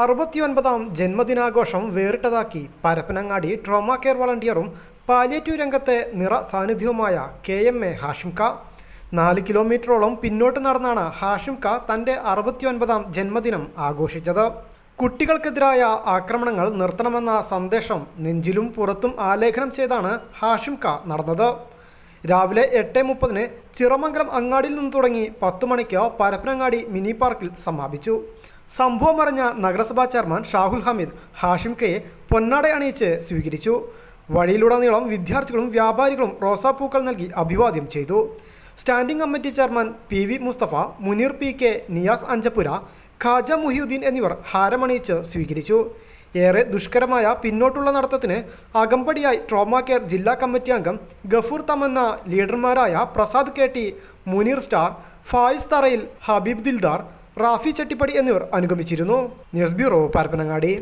അറുപത്തിയൊൻപതാം ജന്മദിനാഘോഷം വേറിട്ടതാക്കി Parappanangadi trauma care വളണ്ടിയറും പാലിയേറ്റീവ് രംഗത്തെ നിറ സാന്നിധ്യവുമായ കെ എം എ ഹാഷിംക നാല് കിലോമീറ്ററോളം പിന്നോട്ട് നടന്നാണ് ഹാഷിംക തന്റെ അറുപത്തിയൊൻപതാം ജന്മദിനം ആഘോഷിച്ചത്. കുട്ടികൾക്കെതിരായ ആക്രമണങ്ങൾ നിർത്തണമെന്ന സന്ദേശം നെഞ്ചിലും പുറത്തും ആലേഖനം ചെയ്താണ് ഹാഷിംക നടന്നത്. രാവിലെ എട്ട് മുപ്പതിന് ചിറമംഗലം അങ്ങാടിയിൽ നിന്ന് തുടങ്ങി പത്ത് മണിക്ക് പരപ്പനങ്ങാടി മിനി പാർക്കിൽ സമാപിച്ചു. സംഭവം അറിഞ്ഞ നഗരസഭാ ചെയർമാൻ ഷാഹുൽ ഹമീദ് ഹാഷിം കെയെ പൊന്നാട അണിയിച്ച് സ്വീകരിച്ചു. വഴിയിലുടനീളം വിദ്യാർത്ഥികളും വ്യാപാരികളും റോസാപ്പൂക്കൾ നൽകി അഭിവാദ്യം ചെയ്തു. Standing committee chairman P V Mustafa Muneer P K Niyas Anchappura Khaja Muhiyuddin എന്നിവർ ഹാരമണിയിച്ച് സ്വീകരിച്ചു. ഏറെ ദുഷ്കരമായ പിന്നോട്ടുള്ള നടത്തത്തിന് അകമ്പടിയായി ട്രോമ കെയർ ജില്ലാ കമ്മിറ്റി അംഗം Gafoor Thamanna ലീഡർമാരായ Prasad K T Muneer star Fayiz Tharayil Habeeb Dildar Rafi ചട്ടിപ്പടി എന്നിവർ അനുഗമിച്ചിരുന്നു. News bureau Parappanangadi.